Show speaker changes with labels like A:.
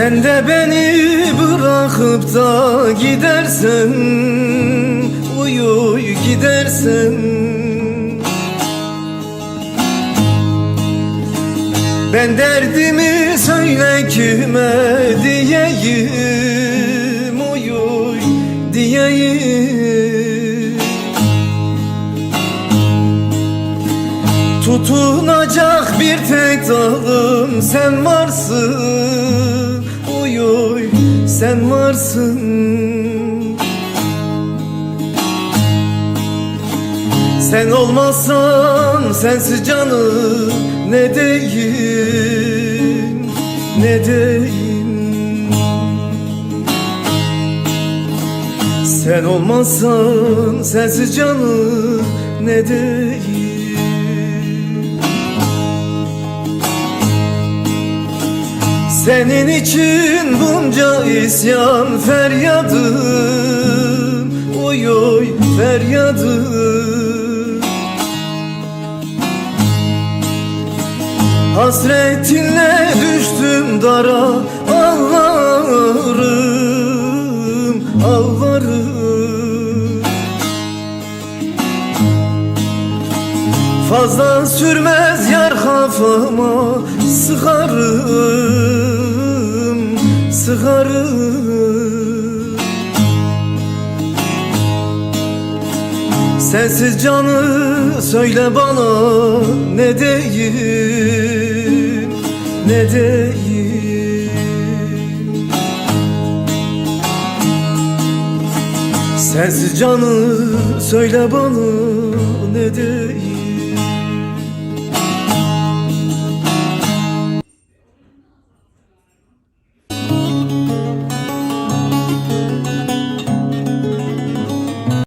A: Sen de beni bırakıp da gidersen Uy uy gidersen. Ben derdimi söyle kime diyeyim Uy uy diyeyim. Tutunacak bir tek dalım sen varsın Uy sen varsın. Sen olmazsan sensiz canım ne deyim ne deyim Sen olmazsan sensiz canım ne deyim Senin için bunca isyan feryadım. Oy oy feryadım. Hasretinle düştüm dara Ağlarım, ağlarım Fazla sürmez yar kafama Sıkarım, sıkarım. Sensiz canı söyle bana ne diyeyim ne diyeyim Sensiz canı söyle bana ne diyeyim